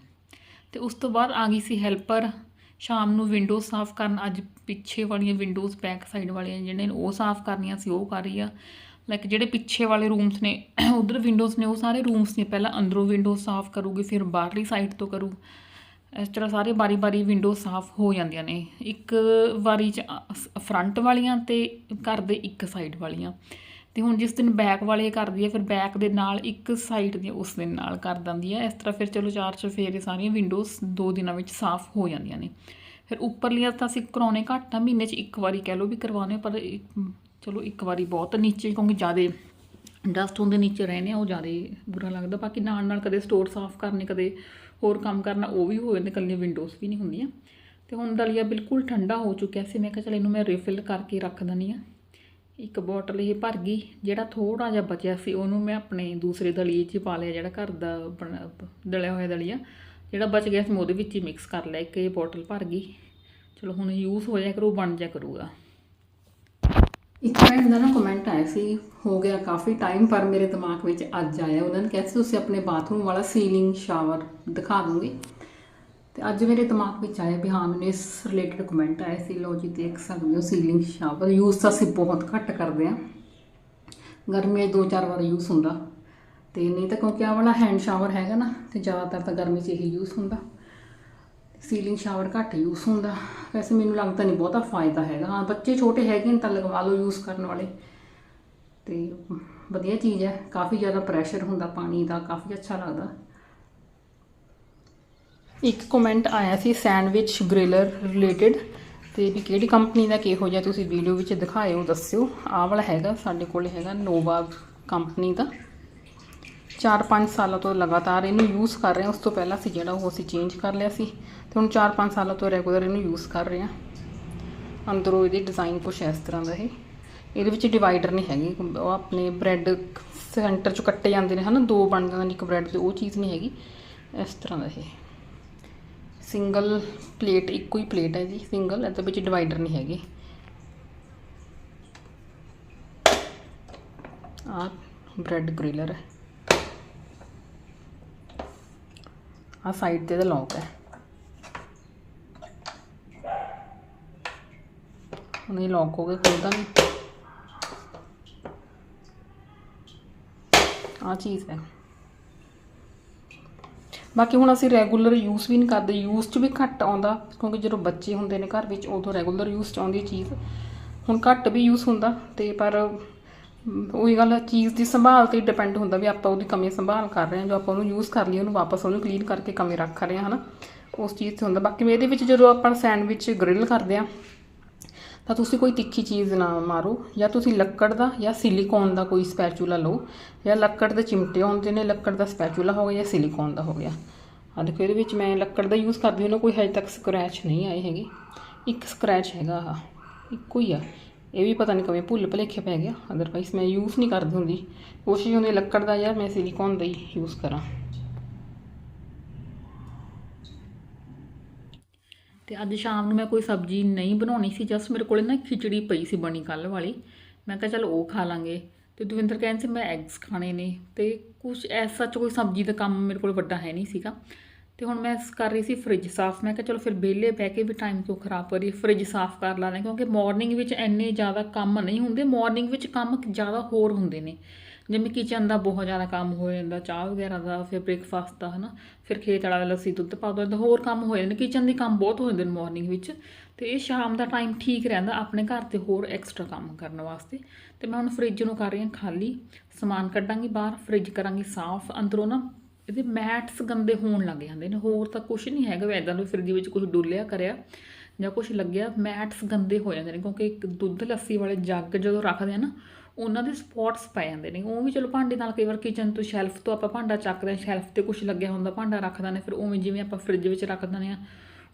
Speaker 1: ਤੇ ਉਸ ਤੋਂ ਬਾਅਦ ਆ ਗਈ ਸੀ ਹੈਲਪਰ ਸ਼ਾਮ ਨੂੰ ਵਿੰਡੋਜ਼ ਸਾਫ਼ ਕਰਨ, ਅੱਜ ਪਿੱਛੇ ਵਾਲੀਆਂ ਵਿੰਡੋਜ਼ ਬੈਕ ਸਾਈਡ ਵਾਲੀਆਂ ਜਿਹੜੇ ਉਹ ਸਾਫ਼ ਕਰਨੀਆਂ ਸੀ, ਉਹ ਕਰ ਰਹੀ ਆ। ਲਾਈਕ ਜਿਹੜੇ ਪਿੱਛੇ ਵਾਲੇ ਰੂਮਸ ਨੇ, ਉਧਰ ਵਿੰਡੋਜ਼ ਨੇ, ਉਹ ਸਾਰੇ ਰੂਮਸ ਨੇ। ਪਹਿਲਾਂ ਅੰਦਰੋਂ ਵਿੰਡੋਜ਼ ਸਾਫ਼ ਕਰੂਗੀ, ਫਿਰ ਬਾਹਰਲੀ ਸਾਈਡ ਤੋਂ ਕਰੂ। ਇਸ ਤਰ੍ਹਾਂ ਸਾਰੇ ਬਾਰੀ-ਬਾਰੀ ਵਿੰਡੋ ਸਾਫ਼ ਹੋ ਜਾਂਦੀਆਂ ਨੇ। ਇੱਕ ਵਾਰੀ ਚ ਫਰੰਟ ਵਾਲੀਆਂ ਤੇ ਘਰ ਦੇ ਇੱਕ ਸਾਈਡ ਵਾਲੀਆਂ। ਤੇ ਹੁਣ ਜਿਸ ਦਿਨ ਬੈਕ ਵਾਲੇ ਕਰਦੀ ਹੈ, ਫਿਰ ਬੈਕ ਦੇ ਨਾਲ ਇੱਕ ਸਾਈਡ ਦੀ ਉਸ ਦਿਨ ਨਾਲ ਕਰ ਦਿੰਦੀ ਹੈ। ਇਸ ਤਰ੍ਹਾਂ ਫਿਰ ਚਲੋ ਚਾਰ ਚਫੇਰੇ ਸਾਰੀਆਂ ਵਿੰਡੋਜ਼ ਦੋ ਦਿਨਾਂ ਵਿੱਚ ਸਾਫ਼ ਹੋ ਜਾਂਦੀਆਂ ਨੇ। ਫਿਰ ਉੱਪਰਲੀਆਂ ਤਾਂ ਅਸੀਂ ਕਰਾਉਣੇ ਘੱਟ ਆ, ਮਹੀਨੇ 'ਚ ਇੱਕ ਵਾਰੀ ਕਹਿ ਲਓ ਵੀ ਕਰਵਾਉਣੇ ਪਰ ਚਲੋ ਇੱਕ ਵਾਰੀ ਬਹੁਤ ਨੀਚੇ, ਕਿਉਂਕਿ ਜ਼ਿਆਦੇ ਡਸਟ ਹੁੰਦੇ ਨੀਚੇ ਰਹਿੰਦੇ ਆ, ਉਹ ਜ਼ਿਆਦਾ ਬੁਰਾ ਲੱਗਦਾ। ਬਾਕੀ ਨਾਲ ਨਾਲ ਕਦੇ ਸਟੋਰ ਸਾਫ਼ ਕਰਨੇ, ਕਦੇ ਹੋਰ ਕੰਮ ਕਰਨਾ, ਉਹ ਵੀ ਹੋ ਜਾਂਦੇ ਕੱਲੀਆਂ ਵਿੰਡੋਜ਼ ਵੀ ਨਹੀਂ ਹੁੰਦੀਆਂ। ਤੇ ਹੁਣ ਦਲੀਆ ਬਿਲਕੁਲ ਠੰਡਾ ਹੋ ਚੁੱਕਿਆ ਸੀ। ਮੈਂ ਕਿਹਾ ਚਲ ਇਹਨੂੰ ਮੈਂ ਰੀਫਿਲ ਕਰਕੇ ਰੱਖ ਦਿੰਦੀ ਆ ਇੱਕ ਬੋਟਲ ਇਹ ਭਰ ਗਈ, ਜਿਹੜਾ ਥੋੜਾ ਜਿਹਾ ਬਚਿਆ ਸੀ, ਉਹਨੂੰ ਮੈਂ ਆਪਣੇ ਦੂਸਰੇ ਦਲੀਏ 'ਚ ਪਾ ਲਿਆ, ਜਿਹੜਾ ਘਰ ਦਾ ਬਣਾ- ਦਲਿਆ ਹੋਇਆ ਦਲੀਆ, ਜਿਹੜਾ ਬਚ ਗਿਆ ਸੀ, ਮੈਂ ਉਹਦੇ ਵਿੱਚ ਹੀ ਮਿਕਸ ਕਰ ਲਿਆ, ਇੱਕ ਇਹ ਬੋਟਲ ਭਰ ਗਈ। ਚਲੋ ਹੁਣ ਯੂਜ਼ ਹੋ ਜਾਇਆ ਕਰੂ ਬਣ ਜਾ ਕਰੂਗਾ। ਇੱਕ ਫਰੈਂਡ ਦਾ ਨਾ ਕਮੈਂਟ ਆਇਆ ਸੀ, ਹੋ ਗਿਆ ਕਾਫੀ ਟਾਈਮ ਪਰ ਮੇਰੇ ਦਿਮਾਗ ਵਿੱਚ ਅੱਜ ਆਇਆ। ਉਹਨਾਂ ਨੇ ਕਿਹਾ ਸੀ, ਤੁਸੀਂ ਆਪਣੇ ਬਾਥਰੂਮ ਵਾਲਾ ਸੀਲਿੰਗ ਸ਼ਾਵਰ ਦਿਖਾ ਦੋਗੇ? ਤੇ ਅੱਜ ਮੇਰੇ ਦਿਮਾਗ ਵਿੱਚ ਆਇਆ ਵੀ ਹਾਂ, ਮੈਨੂੰ ਇਸ ਰਿਲੇਟਡ ਕਮੈਂਟ ਆਇਆ ਸੀ ਲੋ ਜੀ, ਦੇਖ ਸਕਦੇ ਹੋ ਸੀਲਿੰਗ ਸ਼ਾਵਰ ਯੂਜ਼ ਤਾਂ ਅਸੀਂ ਬਹੁਤ ਘੱਟ ਕਰਦੇ ਹਾਂ। ਗਰਮੀਆਂ 'ਚ ਦੋ ਚਾਰ ਵਾਰ ਯੂਜ਼ ਹੁੰਦਾ। ਤੇ ਨਹੀਂ ਤਾਂ ਕਿਉਂਕਿ ਆਹ ਵਾਲਾ ਹੈਂਡ ਸ਼ਾਵਰ ਹੈਗਾ ਨਾ, ਤੇ ਜ਼ਿਆਦਾਤਰ ਤਾਂ ਗਰਮੀ 'ਚ ਇਹੀ ਯੂਜ਼ ਹੁੰਦਾ। ਸੀਲਿੰਗ ਸ਼ਾਵਰ ਘੱਟ ਯੂਜ਼ ਹੁੰਦਾ। ਵੈਸੇ ਮੈਨੂੰ ਲੱਗਦਾ ਨਹੀਂ ਬਹੁਤਾ ਫਾਇਦਾ ਹੈਗਾ। ਹਾਂ, ਬੱਚੇ ਛੋਟੇ ਹੈਗੇ ਨੇ ਤਾਂ ਲਗਵਾ ਲਓ ਯੂਜ਼ ਕਰਨ ਵਾਲੇ। ਤੇ ਵਧੀਆ ਚੀਜ਼ ਹੈ। ਕਾਫੀ ਜ਼ਿਆਦਾ ਪ੍ਰੈਸ਼ਰ ਹੁੰਦਾ ਪਾਣੀ ਦਾ, ਕਾਫੀ ਅੱਛਾ ਲੱਗਦਾ। ਇੱਕ ਕਮੈਂਟ ਆਇਆ ਸੀ ਸੈਂਡਵਿਚ ਗ੍ਰਿਲਰ ਰਿਲੇਟਡ ਤੇ ਵੀ ਕਿਹੜੀ ਕੰਪਨੀ ਦਾ ਕਿਹੋ ਜਿਹਾ ਤੁਸੀਂ ਵੀਡੀਓ ਵਿੱਚ ਦਿਖਾਇਓ, ਦੱਸਿਓ। ਆਹ ਵਾਲਾ ਹੈਗਾ, ਸਾਡੇ ਕੋਲ ਹੈਗਾ ਨੋਵਾ ਕੰਪਨੀ ਦਾ। 4-5 ਸਾਲਾਂ ਤੋਂ ਲਗਾਤਾਰ ਇਹਨੂੰ ਯੂਜ਼ ਕਰ ਰਹੇ ਹਾਂ। ਉਸ ਤੋਂ ਪਹਿਲਾਂ ਸੀ ਜਿਹੜਾ ਉਹ ਅਸੀਂ ਚੇਂਜ ਕਰ ਲਿਆ ਸੀ। ਤੇ ਹੁਣ 4-5 ਸਾਲਾਂ ਤੋਂ ਰੈਗੂਲਰ ਇਹਨੂੰ ਯੂਜ਼ ਕਰ ਰਹੇ ਹਾਂ। ਅੰਦਰੋਂ ਇਹਦੀ ਡਿਜ਼ਾਈਨ ਕੁਛ ਇਸ ਤਰ੍ਹਾਂ ਦਾ ਇਹ। ਇਹਦੇ ਵਿੱਚ ਡਿਵਾਈਡਰ ਨਹੀਂ ਹੈਗੀ। ਉਹ ਆਪਣੇ ਬ੍ਰੈਡ ਸੈਂਟਰ ਚੋਂ ਕੱਟੇ ਜਾਂਦੇ ਨੇ, ਹਨਾ? ਦੋ ਬਣ ਜਾਂਦੇ ਨੇ ਇੱਕ ਬ੍ਰੈਡ ਤੇ, ਉਹ ਚੀਜ਼ ਨਹੀਂ ਹੈਗੀ। ਇਸ ਤਰ੍ਹਾਂ ਦਾ ਇਹ। ਸਿੰਗਲ ਪਲੇਟ ਇੱਕੋ ਹੀ ਪਲੇਟ ਹੈ ਜੀ। ਸਿੰਗਲ ਇਹਦੇ ਵਿੱਚ ਡਿਵਾਈਡਰ ਨਹੀਂ ਹੈਗੇ। ਆ ਬ੍ਰੈਡ ਗ੍ਰਿਲਰ ਹੈ। ਆ ਸਾਈਡ ਤੇ ਦਾ ਲੌਕ ਹੈ। ਹੁਣ ਇਹ ਲੌਕ ਹੋ ਗਿਆ ਖੁੱਲਦਾ ਨਹੀਂ। ਆ ਚੀਜ਼ ਹੈ। ਬਾਕੀ ਹੁਣ ਅਸੀਂ ਰੈਗੂਲਰ ਯੂਜ਼ ਵੀ ਨਹੀਂ ਕਰਦੇ ਯੂਜ਼ 'ਚ ਵੀ ਘੱਟ ਆਉਂਦਾ, ਕਿਉਂਕਿ ਜਦੋਂ ਬੱਚੇ ਹੁੰਦੇ ਨੇ ਘਰ ਵਿੱਚ, ਉਦੋਂ ਰੈਗੂਲਰ ਯੂਜ਼ 'ਚ ਆਉਂਦੀ ਚੀਜ਼। ਹੁਣ ਘੱਟ ਵੀ ਯੂਜ਼ ਹੁੰਦਾ, ਤੇ ਪਰ ਉਹੀ ਗੱਲ ਹੈ, ਚੀਜ਼ ਦੀ ਸੰਭਾਲ ਤੇ ਡਿਪੈਂਡ ਹੁੰਦਾ ਵੀ ਆਪਾਂ ਉਹਦੀ ਕਮੀ ਸੰਭਾਲ ਕਰ ਰਹੇ ਹਾਂ, ਜੋ ਆਪਾਂ ਉਹਨੂੰ ਯੂਜ਼ ਕਰ ਲਈ ਉਹਨੂੰ ਵਾਪਸ ਉਹਨੂੰ ਕਲੀਨ ਕਰਕੇ ਕਮੀ ਰੱਖ ਰਹੇ ਹਾਂ, ਹਨਾ? ਉਸ ਚੀਜ਼ ਤੇ ਹੁੰਦਾ। ਬਾਕੀ ਇਹਦੇ ਵਿੱਚ ਜਦੋਂ ਆਪਾਂ ਸੈਂਡਵਿਚ ਗ੍ਰਿਲ ਕਰਦੇ ਆ ਤਾਂ ਤੁਸੀਂ ਕੋਈ ਤਿੱਖੀ ਚੀਜ਼ ਨਾ ਮਾਰੋ, ਜਾਂ ਤੁਸੀਂ ਲੱਕੜ ਦਾ ਜਾਂ ਸਿਲੀਕੋਨ ਦਾ ਕੋਈ ਸਪੈਚੂਲਾ ਲਓ, ਜਾਂ ਲੱਕੜ ਦੇ ਚਿਮਟੇ ਹੁੰਦੇ ਨੇ, ਲੱਕੜ ਦਾ ਸਪੈਚੂਲਾ ਹੋ ਗਿਆ ਜਾਂ ਸਿਲੀਕੋਨ ਦਾ ਹੋ ਗਿਆ। ਆ ਦੇਖੋ, ਇਹਦੇ ਵਿੱਚ ਮੈਂ ਲੱਕੜ ਦਾ ਯੂਜ਼ ਕਰਦੀ ਹਾਂ ਨਾ ਕੋਈ ਹਜੇ ਤੱਕ ਸਕ੍ਰੈਚ ਨਹੀਂ ਆਏ ਹੈਗੇ। ਇੱਕ ਸਕ੍ਰੈਚ ਹੈਗਾ ਆ ਇੱਕੋ ਹੀ ਆ। ਇਹ ਵੀ ਪਤਾ ਨਹੀਂ ਕਿਵੇਂ ਭੁੱਲ ਭੁਲੇਖੇ ਪੈ ਗਿਆ ਅਦਰਵਾਈਜ਼ ਮੈਂ ਯੂਜ਼ ਨਹੀਂ ਕਰਦੀ ਹੁੰਦੀ। ਕੋਸ਼ਿਸ਼ ਹੁੰਦੀ ਲੱਕੜ ਦਾ ਯਾਰ, ਮੈਂ ਸਿਲੀਕੋਨ ਦਾ ਹੀ ਯੂਜ਼ ਕਰਾਂ। ਤੇ ਅੱਜ ਸ਼ਾਮ ਨੂੰ ਮੈਂ ਕੋਈ ਸਬਜ਼ੀ ਨਹੀਂ ਬਣਾਉਣੀ ਸੀ ਜਸਟ ਮੇਰੇ ਕੋਲੇ ਨਾ ਖਿਚੜੀ ਪਈ ਸੀ ਬਣੀ ਕੱਲ ਵਾਲੀ। ਮੈਂ ਕਿਹਾ ਚਲ ਉਹ ਖਾ ਲਾਂਗੇ। ਤੇ ਦਵਿੰਦਰ ਕਹਿੰਦੇ ਸੀ ਮੈਂ ਐਗਸ ਖਾਣੇ ਨੇ। ਤੇ ਕੁਝ ਐਸਾ ਚ ਕੋਈ ਸਬਜ਼ੀ ਦਾ ਕੰਮ ਮੇਰੇ ਕੋਲ ਵੱਡਾ ਹੈ ਨਹੀਂ ਸੀਗਾ। ਤੇ ਹੁਣ ਮੈਂ ਕਰ ਰਹੀ ਸੀ ਫ੍ਰਿਜ ਸਾਫ਼। ਮੈਂ ਕਿਹਾ ਚਲੋ ਫਿਰ ਵਿਹਲੇ ਬਹਿ ਕੇ ਵੀ ਟਾਈਮ ਕਿਉਂ ਖਰਾਬ ਕਰੀਏ? ਫ੍ਰਿਜ ਸਾਫ਼ ਕਰ ਲਾਂਗੇ ਕਿਉਂਕਿ ਮਾਰਨਿੰਗ ਵਿੱਚ ਇੰਨੇ ਜ਼ਿਆਦਾ ਕੰਮ ਨਹੀਂ ਹੁੰਦੇ। ਮਾਰਨਿੰਗ ਵਿੱਚ ਕੰਮ ਜ਼ਿਆਦਾ ਹੋਰ ਹੁੰਦੇ ਨੇ। ਜਿਵੇਂ ਕਿਚਨ ਦਾ ਬਹੁਤ ਜ਼ਿਆਦਾ ਕੰਮ ਹੋ ਜਾਂਦਾ, ਚਾਹ ਵਗੈਰਾ ਦਾ, ਫਿਰ ਬ੍ਰੇਕਫਾਸਟ ਦਾ, ਹਨਾ। ਫਿਰ ਖੇਤ ਵਾਲਾ ਲੱਸੀ ਦੁੱਧ ਪਾ ਦੋ, ਏਦਾਂ ਹੋਰ ਕੰਮ ਹੋ ਜਾਂਦੇ ਨੇ। ਕਿਚਨ ਦੇ ਕੰਮ ਬਹੁਤ ਹੋ ਜਾਂਦੇ ਨੇ ਮਾਰਨਿੰਗ ਵਿੱਚ। ਤੇ ਇਹ ਸ਼ਾਮ ਦਾ ਟਾਈਮ ਠੀਕ ਰਹਿੰਦਾ ਆਪਣੇ ਘਰ ਤੇ ਹੋਰ ਐਕਸਟਰਾ ਕੰਮ ਕਰਨ ਵਾਸਤੇ। ਤੇ ਮੈਂ ਹੁਣ ਫ੍ਰਿਜ ਨੂੰ ਕਰ ਰਹੀ ਹਾਂ ਖਾਲੀ। ਸਮਾਨ ਕੱਢਾਂਗੀ ਬਾਹਰ ਫ੍ਰਿਜ ਕਰਾਂਗੀ ਸਾਫ਼ ਅੰਦਰੋਂ ਨਾ। ਇਹਦੇ ਮੈਟਸ ਗੰਦੇ ਹੋਣ ਲੱਗ ਜਾਂਦੇ ਨੇ, ਹੋਰ ਤਾਂ ਕੁਝ ਨਹੀਂ ਹੈਗਾ ਵੀ ਐਦਾਂ ਵੀ ਫ੍ਰਿਜ ਵਿੱਚ ਕੁਝ ਡੁੱਲਿਆ ਕਰਿਆ ਜਾਂ ਕੁਝ ਲੱਗਿਆ, ਮੈਟਸ ਗੰਦੇ ਹੋ ਜਾਂਦੇ ਨੇ, ਕਿਉਂਕਿ ਇੱਕ ਦੁੱਧ ਲੱਸੀ ਵਾਲੇ ਜੱਗ ਜਦੋਂ ਰੱਖਦੇ ਆ ਨਾ, ਉਹਨਾਂ ਦੇ ਸਪੌਟਸ ਪੈ ਜਾਂਦੇ ਨੇ, ਉਹ ਵੀ ਚਲੋ ਭਾਂਡੇ ਨਾਲ ਕਈ ਵਾਰ ਕਿਚਨ ਤੋਂ ਸ਼ੈਲਫ ਤੋਂ ਆਪਾਂ ਭਾਂਡਾ ਚੱਕਦੇ ਹਾਂ ਸ਼ੈਲਫ ਤੇ ਕੁਝ ਲੱਗਿਆ ਹੁੰਦਾ, ਭਾਂਡਾ ਰੱਖਦਾ ਨੇ, ਫਿਰ ਉਵੇਂ ਜਿਵੇਂ ਆਪਾਂ ਫ੍ਰਿਜ ਵਿੱਚ ਰੱਖ ਦਿੰਦੇ ਆ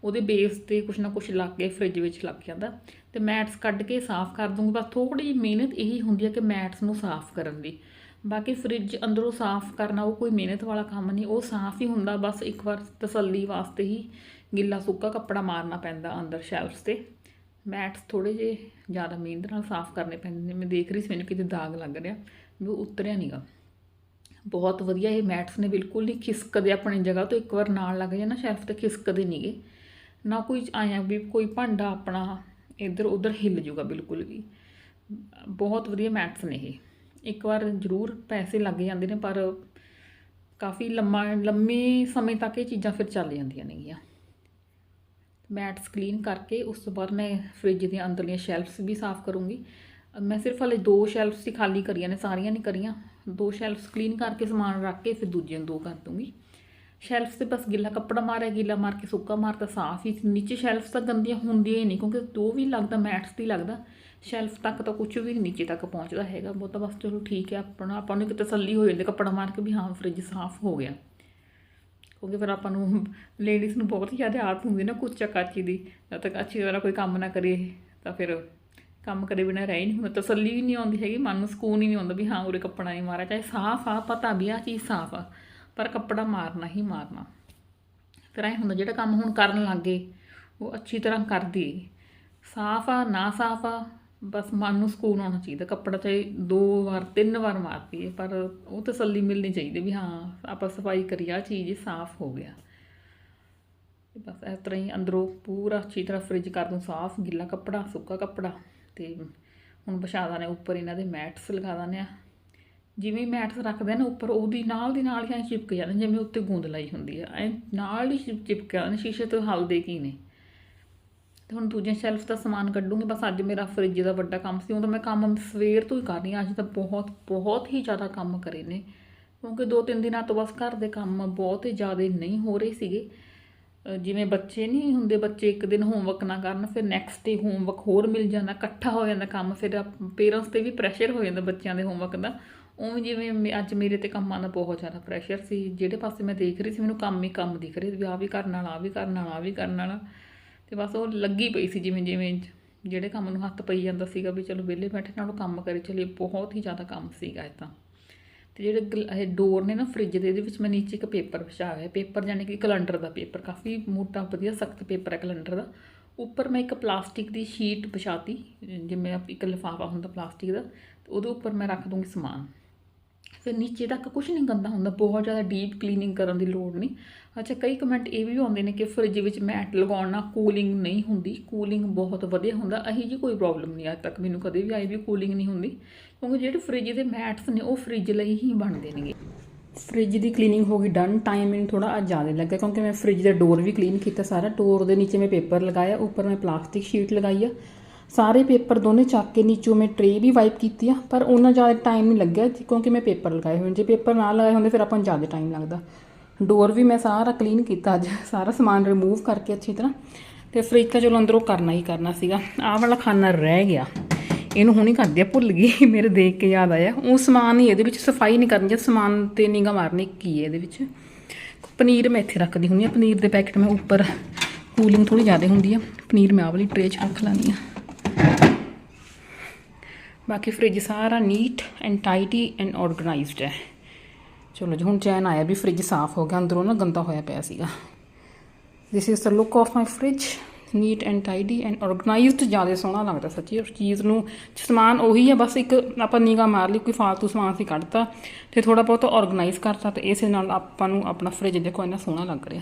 Speaker 1: ਉਹਦੇ ਬੇਸ ਤੇ ਕੁਝ ਨਾ ਕੁਝ ਲੱਗ ਕੇ ਫ੍ਰਿਜ ਵਿੱਚ ਲੱਗ ਜਾਂਦਾ, ਤੇ ਮੈਟਸ ਕੱਢ ਕੇ ਸਾਫ਼ ਕਰ ਦੂੰਗੀ, ਬਸ ਥੋੜੀ ਜਿਹੀ ਮਿਹਨਤ ਇਹੀ ਹੁੰਦੀ ਹੈ ਕਿ ਮੈਟਸ ਨੂੰ ਸਾਫ਼ ਕਰਨ ਦੀ। ਬਾਕੀ ਫ੍ਰਿਜ ਅੰਦਰੋਂ ਸਾਫ਼ ਕਰਨਾ, ਉਹ ਕੋਈ ਮਿਹਨਤ ਵਾਲਾ ਕੰਮ ਨਹੀਂ, ਉਹ ਸਾਫ਼ ਹੀ ਹੁੰਦਾ, ਬਸ ਇੱਕ ਵਾਰ ਤਸੱਲੀ ਵਾਸਤੇ ਹੀ ਗਿੱਲਾ ਸੁੱਕਾ ਕੱਪੜਾ ਮਾਰਨਾ ਪੈਂਦਾ ਅੰਦਰ ਸ਼ੈਲਫਸ ਤੇ। ਮੈਟਸ ਥੋੜੇ ਜਿਹੇ ਜ਼ਿਆਦਾ ਮਿਹਨਤ ਨਾਲ ਸਾਫ਼ ਕਰਨੇ ਪੈਂਦੇ ਨੇ। ਮੈਂ ਦੇਖ ਰਹੀ ਸੀ, ਮੈਨੂੰ ਕਿਤੇ ਦਾਗ ਲੱਗ ਰਿਹਾ, ਵੀ ਉਹ ਉਤਰਿਆ ਨਹੀਂਗਾ ਬਹੁਤ ਵਧੀਆ ਇਹ ਮੈਟਸ ਨੇ ਬਿਲਕੁਲ ਨਹੀਂ ਖਿਸਕਦੇ ਆਪਣੀ ਜਗ੍ਹਾ ਤੋਂ, ਇੱਕ ਵਾਰ ਨਾਲ ਲੱਗ ਜਾਏ ਨਾ ਸ਼ੈਲਫ ਤੇ ਖਿਸਕਦੇ ਨਹੀਂਗੇ ਨਾ ਕੋਈ ਆਇਆ ਵੀ ਕੋਈ ਭਾਂਡਾ ਆਪਣਾ ਇੱਧਰ ਉੱਧਰ ਹਿੱਲ ਜੂਗਾ ਬਿਲਕੁਲ ਵੀ। ਬਹੁਤ ਵਧੀਆ ਮੈਟਸ ਨੇ ਇਹ। ਇੱਕ ਵਾਰ ਜ਼ਰੂਰ ਪੈਸੇ ਲੱਗ ਜਾਂਦੇ ਨੇ, ਪਰ ਕਾਫੀ ਲੰਮਾ, ਲੰਮੇ ਸਮੇਂ ਤੱਕ ਇਹ ਚੀਜ਼ਾਂ ਫਿਰ ਚੱਲ ਜਾਂਦੀਆਂ ਨੇਗੀਆਂ। ਮੈਟਸ ਕਲੀਨ ਕਰਕੇ ਉਸ ਤੋਂ ਬਾਅਦ ਮੈਂ ਫ੍ਰਿਜ ਦੀਆਂ ਅੰਦਰਲੀਆਂ ਸ਼ੈਲਫਸ ਵੀ ਸਾਫ਼ ਕਰੂੰਗੀ। ਮੈਂ ਸਿਰਫ ਹਲੇ ਦੋ ਸ਼ੈਲਫਸ ਹੀ ਖਾਲੀ ਕਰੀਆਂ ਨੇ, ਸਾਰੀਆਂ ਨਹੀਂ ਕਰੀਆਂ। ਦੋ ਸ਼ੈਲਫਸ ਕਲੀਨ ਕਰਕੇ ਸਮਾਨ ਰੱਖ ਕੇ ਫਿਰ ਦੂਜੀਆਂ ਦੋ ਕਰ ਦੂੰਗੀ। ਸ਼ੈਲਫਸ ਤੇ ਬਸ ਗਿੱਲਾ ਕੱਪੜਾ ਮਾਰਿਆ, ਗਿੱਲਾ ਮਾਰ ਕੇ ਸੁੱਕਾ ਮਾਰਤਾ, ਸਾਫ਼ ਹੀ। ਨੀਚੇ ਸ਼ੈਲਫਸ ਤਾਂ ਗੰਦੀਆਂ ਹੁੰਦੀਆਂ ਹੀ ਨਹੀਂ, ਕਿਉਂਕਿ ਦੋ ਵੀ ਲੱਗਦਾ, ਮੈਟਸ ਦੀ ਲੱਗਦਾ। ਸ਼ੈਲਫ ਤੱਕ ਤਾਂ ਕੁਝ ਵੀ ਨੀਚੇ ਤੱਕ ਪਹੁੰਚਦਾ ਹੈਗਾ। ਉਹ ਤਾਂ ਬਸ ਚਲੋ ਠੀਕ ਹੈ, ਆਪਣਾ, ਆਪਾਂ ਨੂੰ ਇੱਕ ਤਸੱਲੀ ਹੋ ਜਾਂਦੀ, ਕੱਪੜਾ ਮਾਰ ਕੇ ਵੀ ਹਾਂ ਫ੍ਰਿਜ ਸਾਫ਼ ਹੋ ਗਿਆ। ਕਿਉਂਕਿ ਫਿਰ ਆਪਾਂ ਨੂੰ ਲੇਡੀਜ਼ ਨੂੰ ਬਹੁਤ ਹੀ ਜ਼ਿਆਦਾ ਆਦਤ ਹੁੰਦੀ ਨਾ ਕੁੱਚਾ ਕਾਚੀ ਦੀ। ਜਦ ਤੱਕ ਅੱਛੀ ਤਰ੍ਹਾਂ ਕੋਈ ਕੰਮ ਨਾ ਕਰੇ, ਤਾਂ ਫਿਰ ਕੰਮ ਕਰੇ ਬਿਨਾਂ ਰਹਿ ਹੀ ਨਹੀਂ ਹੁੰਦਾ। ਤਸੱਲੀ ਵੀ ਨਹੀਂ ਆਉਂਦੀ ਹੈਗੀ, ਮਨ ਨੂੰ ਸਕੂਨ ਹੀ ਨਹੀਂ ਆਉਂਦਾ ਵੀ ਹਾਂ, ਉਰੇ ਕੱਪੜਾ ਨਹੀਂ ਮਾਰਿਆ। ਚਾਹੇ ਸਾਫ਼ ਆ ਪਤਾ ਵੀ ਆ ਚੀਜ਼ ਸਾਫ਼ ਆ, ਪਰ ਕੱਪੜਾ ਮਾਰਨਾ ਹੀ ਮਾਰਨਾ। ਫਿਰ ਐ ਹੁੰਦਾ, ਜਿਹੜਾ ਕੰਮ ਹੁਣ ਕਰਨ ਲੱਗੇ ਉਹ ਅੱਛੀ ਤਰ੍ਹਾਂ ਕਰਦੀ। ਸਾਫ਼ ਆ, ਨਾ ਸਾਫ਼ ਆ ਬਸ ਮਨ ਨੂੰ ਸਕੂਨ ਆਉਣਾ ਚਾਹੀਦਾ। ਕੱਪੜਾ ਚਾਹੇ ਦੋ ਵਾਰ, ਤਿੰਨ ਵਾਰ ਮਾਰ ਪਈਏ ਪਰ ਉਹ ਤਸੱਲੀ ਮਿਲਣੀ ਚਾਹੀਦੀ ਵੀ ਹਾਂ, ਆਪਾਂ ਸਫ਼ਾਈ ਕਰੀ ਆ ਚੀਜ਼ ਸਾਫ਼ ਹੋ ਗਿਆ। ਤੇ ਬਸ ਇਸ ਤਰ੍ਹਾਂ ਹੀ ਅੰਦਰੋਂ ਪੂਰਾ ਅੱਛੀ ਤਰ੍ਹਾਂ ਫ੍ਰਿਜ ਕਰ ਦੂੰ, ਸਾਫ਼ ਗਿੱਲਾ ਕੱਪੜਾ, ਸੁੱਕਾ ਕੱਪੜਾ। ਤੇ ਹੁਣ ਵਿਛਾ ਦਾਂ ਨੇ ਉੱਪਰ ਇਹਨਾਂ ਦੇ ਮੈਟਸ ਲਗਾ ਦਾਂ ਆ ਜਿਵੇਂ ਮੈਟਸ ਰੱਖਦੇ ਨੇ ਉੱਪਰ, ਉਹਦੀ ਨਾਲ ਦੀ ਨਾਲ ਹੀ ਐਂ ਚਿਪਕ ਜਾਂਦੇ ਜਿਵੇਂ ਉੱਤੇ ਗੂੰਦ ਲਾਈ ਹੁੰਦੀ ਆ। ਐਂ ਨਾਲ ਹੀ ਚਿਪ- ਚਿਪਕ ਜਾਂਦੇ ਸ਼ੀਸ਼ੇ ਤੋਂ ਹਲਦੇ ਕੀ ਨੇ? ਤੇ ਹੁਣ ਦੂਜੇ ਸ਼ੈਲਫ ਦਾ ਸਮਾਨ ਕੱਢੂੰਗੀ, ਬਸ ਅੱਜ ਮੇਰਾ ਫ੍ਰਿਜ ਦਾ ਵੱਡਾ ਕੰਮ ਸੀ ਉਹ ਤਾਂ ਮੈਂ ਕੰਮ ਸਵੇਰ ਤੋਂ ਹੀ ਕਰ ਰਹੀ ਹਾਂ, ਅੱਜ ਤਾਂ ਬਹੁਤ ਬਹੁਤ ਹੀ ਜ਼ਿਆਦਾ ਕੰਮ ਕਰੇ ਨੇ। ਕਿਉਂਕਿ ਦੋ ਤਿੰਨ ਦਿਨਾਂ ਤੋਂ ਬਸ ਘਰ ਦੇ ਕੰਮ ਬਹੁਤ ਹੀ ਜ਼ਿਆਦਾ ਨਹੀਂ ਹੋ ਰਹੇ ਸੀਗੇ। ਜਿਵੇਂ ਬੱਚੇ ਨਹੀਂ ਹੁੰਦੇ, ਬੱਚੇ ਇੱਕ ਦਿਨ ਹੋਮਵਰਕ ਨਾ ਕਰਨ, ਫਿਰ ਨੈਕਸਟ ਡੇ ਹੋਮਵਰਕ ਹੋਰ ਮਿਲ ਜਾਂਦਾ, ਇਕੱਠਾ ਹੋ ਜਾਂਦਾ ਕੰਮ, ਫਿਰ ਪੇਰੈਂਟਸ ਤੇ ਵੀ ਪ੍ਰੈਸ਼ਰ ਹੋ ਜਾਂਦਾ ਬੱਚਿਆਂ ਦੇ ਹੋਮਵਰਕ ਦਾ। ਉਵੇਂ ਜਿਵੇਂ ਮੇ- ਅੱਜ ਮੇਰੇ ਤੇ ਕੰਮਾਂ ਦਾ ਬਹੁਤ ਜ਼ਿਆਦਾ ਪ੍ਰੈਸ਼ਰ ਸੀ, ਜਿਹੜੇ ਪਾਸੇ ਮੈਂ ਦੇਖ ਰਹੀ ਸੀ, ਮੈਨੂੰ ਕੰਮ ਹੀ ਕੰਮ ਦਿਖ ਰਹੇ ਸੀ, ਵੀ ਆਹ ਵੀ ਕਰਨ ਵਾਲਾ ਆ ਵੀ ਕਰਨ ਵਾਲਾ ਆ ਵੀ ਕਰਨ ਵਾਲਾ। ਤੇ ਬਸ ਉਹ ਲੱਗੀ ਪਈ ਸੀ ਜਿਵੇਂ ਜਿਵੇਂ ਜਿਹੜੇ ਕੰਮ ਨੂੰ ਹੱਥ ਪਈ ਜਾਂਦਾ ਸੀਗਾ ਵੀ ਚਲੋ ਵਿਹਲੇ ਬੈਠੇ ਨਾਲੋਂ ਕੰਮ ਕਰੇ, ਚਲੇ ਬਹੁਤ ਹੀ ਜ਼ਿਆਦਾ ਕੰਮ ਸੀਗਾ ਇਹ ਤਾਂ। ਤੇ ਜਿਹੜੇ ਗਲ- ਇਹ ਡੋਰ ਨੇ ਨਾ ਫ੍ਰਿਜ ਦੇ, ਇਹਦੇ ਵਿੱਚ ਮੈਂ ਨੀਚੇ ਇੱਕ ਪੇਪਰ ਵਿਛਾਇਆ ਹੋਇਆ, ਪੇਪਰ ਯਾਨੀ ਕਿ ਕੈਲੰਡਰ ਦਾ ਪੇਪਰ, ਕਾਫੀ ਮੋਟਾ, ਵਧੀਆ, ਸਖਤ ਪੇਪਰ ਹੈ ਕੈਲੰਡਰ ਦਾ। ਉੱਪਰ ਮੈਂ ਇੱਕ ਪਲਾਸਟਿਕ ਦੀ ਸ਼ੀਟ ਵਿਛਾਤੀ, ਜਿਵੇਂ ਇੱਕ ਲਿਫਾਫਾ ਹੁੰਦਾ ਪਲਾਸਟਿਕ ਦਾ, ਤੇ ਉਹਦੇ ਉੱਪਰ ਮੈਂ ਰੱਖ ਦੂੰਗੀ ਸਮਾਨ। ਫਿਰ ਨੀਚੇ ਤੱਕ ਕੁਝ ਨਹੀਂ ਗੰਦਾ ਹੁੰਦਾ, ਬਹੁਤ ਜ਼ਿਆਦਾ ਡੀਪ ਕਲੀਨਿੰਗ ਕਰਨ ਦੀ ਲੋੜ ਨਹੀਂ। ਅੱਛਾ, ਕਈ ਕਮੈਂਟ ਇਹ ਵੀ ਆਉਂਦੇ ਨੇ ਕਿ ਫ੍ਰਿਜ ਵਿੱਚ ਮੈਟ ਲਗਾਉਣ ਨਾਲ ਕੂਲਿੰਗ ਨਹੀਂ ਹੁੰਦੀ। ਕੂਲਿੰਗ ਬਹੁਤ ਵਧੀਆ ਹੁੰਦਾ ਅਹੀ ਜੀ ਕੋਈ ਪ੍ਰੋਬਲਮ ਨਹੀਂ ਅੱਜ ਤੱਕ ਮੈਨੂੰ ਕਦੇ ਵੀ, ਆਈ ਵੀ ਕੂਲਿੰਗ ਨਹੀਂ ਹੁੰਦੀ। ਕਿਉਂਕਿ ਜਿਹੜੇ ਫ੍ਰਿਜ ਦੇ ਮੈਟਸ ਨੇ, ਉਹ ਫ੍ਰਿਜ ਲਈ ਹੀ ਬਣਦੇ ਨੇਗੇ ਫ੍ਰਿਜ ਦੀ ਕਲੀਨਿੰਗ ਹੋ ਗਈ ਡਨ ਟਾਈਮ ਮੈਨੂੰ ਥੋੜਾ ਅੱਜ ਜ਼ਿਆਦਾ ਲੱਗਾ, ਕਿਉਂਕਿ ਮੈਂ ਫ੍ਰਿਜ ਦਾ ਡੋਰ ਵੀ ਕਲੀਨ ਕੀਤਾ, ਸਾਰਾ ਡੋਰ ਦੇ ਨੀਚੇ ਮੈਂ ਪੇਪਰ ਲਗਾਇਆ, ਉੱਪਰ ਮੈਂ ਪਲਾਸਟਿਕ ਸ਼ੀਟ ਲਗਾਈ ਆ। ਸਾਰੇ ਪੇਪਰ ਦੋਨੇ ਚੱਕ ਕੇ ਨੀਚੋਂ ਮੈਂ ਟਰੇ ਵੀ ਵਾਈਪ ਕੀਤੀ ਆ, ਪਰ ਉਹਨਾਂ ਜ਼ਿਆਦਾ ਟਾਈਮ ਨਹੀਂ ਲੱਗਿਆ ਕਿਉਂਕਿ ਮੈਂ ਪੇਪਰ ਲਗਾਏ ਹੋਏ ਜੇ ਪੇਪਰ ਨਾ ਲਗਾਏ ਹੁੰਦੇ, ਫਿਰ ਆਪਾਂ ਨੂੰ ਜ਼ਿਆਦਾ ਟਾਈਮ ਲੱਗਦਾ। ਡੋਰ ਵੀ ਮੈਂ ਸਾਰਾ ਕਲੀਨ ਕੀਤਾ ਅੱਜ, ਸਾਰਾ ਸਮਾਨ ਰਿਮੂਵ ਕਰਕੇ ਅੱਛੀ ਤਰ੍ਹਾਂ। ਤੇ ਫ੍ਰਿਜ ਤਾਂ ਚਲੋ ਅੰਦਰੋਂ ਕਰਨਾ ਹੀ ਕਰਨਾ ਸੀਗਾ। ਆਹ ਵਾਲਾ ਖਾਨਾ ਰਹਿ ਗਿਆ। ਇਹਨੂੰ ਹੁਣੀ ਕਰਦੇ ਆ ਭੁੱਲ ਗਈ, ਮੇਰੇ ਦੇਖ ਕੇ ਯਾਦ ਆਇਆ। ਉਹ ਸਮਾਨ ਹੀ ਇਹਦੇ ਵਿੱਚ ਸਫ਼ਾਈ ਨਹੀਂ ਕਰਨੀ ਜੇ ਸਮਾਨ ਤੇ ਨਿਗਾ ਮਾਰਨੀ ਕੀ ਹੈ ਇਹਦੇ ਵਿੱਚ। ਪਨੀਰ ਮੈਂ ਇੱਥੇ ਰੱਖਦੀ ਹੁੰਦੀ ਆ ਪਨੀਰ ਦੇ ਪੈਕਟ ਮੈਂ ਉੱਪਰ ਕੂਲਿੰਗ ਥੋੜੀ ਜ਼ਿਆਦਾ ਹੁੰਦੀ ਆ। ਪਨੀਰ ਮੈਂ ਆਹ ਵਾਲੀ ਟਰੇ 'ਚ ਰੱਖ ਲੈਂਦੀ ਆ ਬਾਕੀ ਫ੍ਰਿਜ ਸਾਰਾ neat and tidy and organised ਹੈ। ਚਲੋ ਜੀ, ਹੁਣ ਚੈਨ ਆਇਆ ਵੀ ਫ੍ਰਿਜ ਸਾਫ਼ ਹੋ ਗਿਆ, ਅੰਦਰੋਂ ਨਾ ਗੰਦਾ ਹੋਇਆ ਪਿਆ ਸੀਗਾ। This is the look of my fridge neat and tidy and organised ਜ਼ਿਆਦਾ ਸੋਹਣਾ ਲੱਗਦਾ ਸੱਚੀ, ਉਸ ਚੀਜ਼ ਨੂੰ ਸਮਾਨ ਉਹੀ ਹੈ ਬਸ ਇੱਕ ਆਪਾਂ ਨਿਗਾ ਮਾਰ ਲਈ, ਕੋਈ ਫਾਲਤੂ ਸਮਾਨ ਸੀ ਕੱਢਤਾ ਤੇ ਥੋੜਾ ਬਹੁਤ ਆਰਗੇਨਾਈਜ਼ ਕਰਤਾ ਤੇ ਇਸੇ ਨਾਲ ਆਪਾਂ ਨੂੰ ਆਪਣਾ ਫ੍ਰਿਜ ਦੇਖੋ ਇੰਨਾ ਸੋਹਣਾ ਲੱਗ ਰਿਹਾ।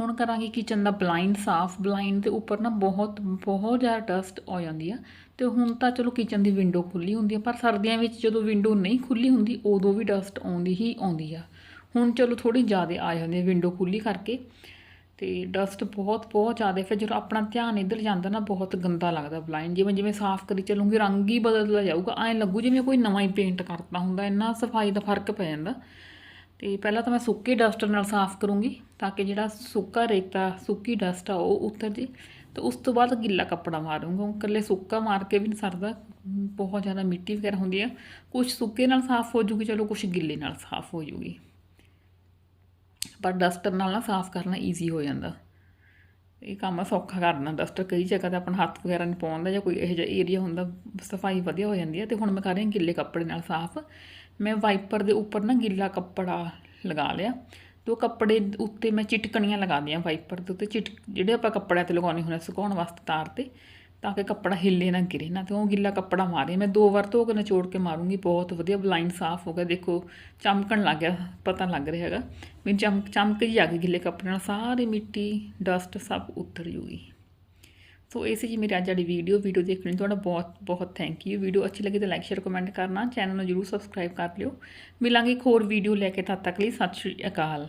Speaker 1: ਹੁਣ ਕਰਾਂਗੇ ਕਿਚਨ ਦਾ ਬਲਾਈਂਡ ਸਾਫ਼ ਬਲਾਈਂਡ ਦੇ ਉੱਪਰ ਨਾ ਬਹੁਤ ਬਹੁਤ ਜ਼ਿਆਦਾ ਡਸਟ ਆ ਜਾਂਦੀ ਆ। ਤੇ ਹੁਣ ਤਾਂ ਚਲੋ ਕਿਚਨ ਦੀ ਵਿੰਡੋ ਖੁੱਲੀ ਹੁੰਦੀ ਆ, ਪਰ ਸਰਦੀਆਂ ਵਿੱਚ ਜਦੋਂ ਵਿੰਡੋ ਨਹੀਂ ਖੁੱਲੀ ਹੁੰਦੀ, ਉਦੋਂ ਵੀ ਡਸਟ ਆਉਂਦੀ ਹੀ ਆਉਂਦੀ ਆ। ਹੁਣ ਚਲੋ ਥੋੜੀ ਜ਼ਿਆਦਾ ਆ ਜਾਂਦੀ ਆ ਵਿੰਡੋ ਖੁੱਲੀ ਕਰਕੇ, ਤੇ ਡਸਟ ਬਹੁਤ ਬਹੁਤ ਜ਼ਿਆਦਾ ਫਿਰ ਜਦੋਂ ਆਪਣਾ ਧਿਆਨ ਇੱਧਰ ਜਾਂਦਾ ਨਾ, ਬਹੁਤ ਗੰਦਾ ਲੱਗਦਾ ਬਲਾਈਂਡ ਜਿਵੇਂ ਜਿਵੇਂ ਸਾਫ਼ ਕਰੀ ਚੱਲੂਗੀ, ਰੰਗ ਹੀ ਬਦਲਦਾ ਜਾਊਗਾ। ਐਂ ਲੱਗੂ ਜਿਵੇਂ ਕੋਈ ਨਵਾਂ ਹੀ ਪੇਂਟ ਕਰਤਾ ਹੁੰਦਾ, ਇੰਨਾ ਸਫ਼ਾਈ ਦਾ ਫ਼ਰਕ ਪੈ ਜਾਂਦਾ। ਤੇ ਪਹਿਲਾਂ ਤਾਂ ਮੈਂ ਸੁੱਕੇ ਡਸਟਰ ਨਾਲ ਸਾਫ਼ ਕਰੂੰਗੀ ਤਾਂ ਕਿ ਜਿਹੜਾ ਸੁੱਕਾ ਰੇਤਾ, ਸੁੱਕੀ ਡਸਟ ਆ ਉਹ ਉਤਰ ਜੇ। ਤੇ ਉਸ ਤੋਂ ਬਾਅਦ ਗਿੱਲਾ ਕੱਪੜਾ ਮਾਰੂੰਗਾ। ਇਕੱਲੇ ਸੁੱਕਾ ਮਾਰ ਕੇ ਵੀ ਨਹੀਂ ਸਰਦਾ। ਬਹੁਤ ਜ਼ਿਆਦਾ ਮਿੱਟੀ ਵਗੈਰਾ ਹੁੰਦੀ ਆ। ਕੁਝ ਸੁੱਕੇ ਨਾਲ ਸਾਫ਼ ਹੋ ਜੂਗੀ, ਚਲੋ ਕੁਝ ਗਿੱਲੇ ਨਾਲ ਸਾਫ਼ ਹੋ ਜੂਗੀ। ਪਰ ਡਸਟਰ ਨਾਲ ਨਾ ਸਾਫ਼ ਕਰਨਾ ਈਜ਼ੀ ਹੋ ਜਾਂਦਾ। ਇਹ ਕੰਮ ਸੌਖਾ ਕਰਨਾ। ਡਸਟਰ ਕਈ ਜਗ੍ਹਾ ਤੇ ਆਪਣਾ ਹੱਥ ਵਗੈਰਾ ਨਹੀਂ ਪਾਉਂਦਾ ਜਾਂ ਕੋਈ ਇਹੋ ਜਿਹਾ ਏਰੀਆ ਹੁੰਦਾ, ਸਫ਼ਾਈ ਵਧੀਆ ਹੋ ਜਾਂਦੀ ਹੈ ਤੇ ਹੁਣ ਮੈਂ ਕਰ ਰਹੀ ਗਿੱਲੇ ਕੱਪੜੇ ਨਾਲ ਸਾਫ਼। ਮੈਂ ਵਾਈਪਰ ਦੇ ਉੱਪਰ ਨਾ ਗਿੱਲਾ ਕੱਪੜਾ ਲਗਾ ਲਿਆ ਤੇ ਉਹ ਕੱਪੜੇ ਉੱਤੇ ਮੈਂ ਚਿਟਕਣੀਆਂ ਲਗਾ ਦਿਆਂ ਵਾਈਪਰ ਦੇ ਉੱਤੇ, ਚਿਟ ਜਿਹੜੇ ਆਪਾਂ ਕੱਪੜਿਆਂ ਤੇ ਲਗਾਉਣੇ ਹੁੰਦੇ ਸੁਕਾਉਣ ਵਾਸਤੇ ਤਾਰ ਤੇ, ਤਾਂ ਕਿ ਕੱਪੜਾ ਹਿੱਲੇ ਨਾ ਗਿਰੇ ਨਾ, ਤੇ ਉਹ ਗਿੱਲਾ ਕੱਪੜਾ ਮਾਰੇ। ਮੈਂ ਦੋ ਵਾਰ ਧੋ ਕੇ ਨਿਚੋੜ ਕੇ ਮਾਰੂੰਗੀ, ਬਹੁਤ ਵਧੀਆ ਬਲਾਈਂਡ ਸਾਫ਼ ਹੋ ਗਿਆ। ਦੇਖੋ, ਚਮਕਣ ਲੱਗ ਗਿਆ, ਪਤਾ ਲੱਗ ਰਿਹਾ ਹੈਗਾ। ਵੀ ਚਮਕ ਚਮਕ ਜੀ ਆ ਗਈ ਗਿੱਲੇ ਕੱਪੜੇ ਨਾਲ, ਸਾਰੀ ਮਿੱਟੀ, ਡਸਟ ਸਭ ਉਤਰ ਜੂਗੀ। ਸੋ ਇਹ ਸੀ ਜੀ ਮੇਰੀ ਅੱਜ ਵਾਲੀ ਵੀਡੀਓ ਵੀਡੀਓ ਦੇਖਣ ਲਈ ਤੁਹਾਡਾ ਬਹੁਤ ਬਹੁਤ ਥੈਂਕ ਯੂ ਵੀਡੀਓ ਅੱਛੀ ਲੱਗੀ ਤਾਂ ਲਾਈਕ ਸ਼ੇਅਰ ਕਮੈਂਟ ਕਰਨਾ। ਚੈਨਲ ਨੂੰ ਜਰੂਰ ਸਬਸਕ੍ਰਾਈਬ ਕਰ ਲਿਓ। ਮਿਲਾਂਗੇ ਇੱਕ ਹੋਰ ਵੀਡੀਓ ਲੈ ਕੇ, ਤਦ ਤੱਕ ਲਈ ਸਤਿ ਸ਼੍ਰੀ ਅਕਾਲ।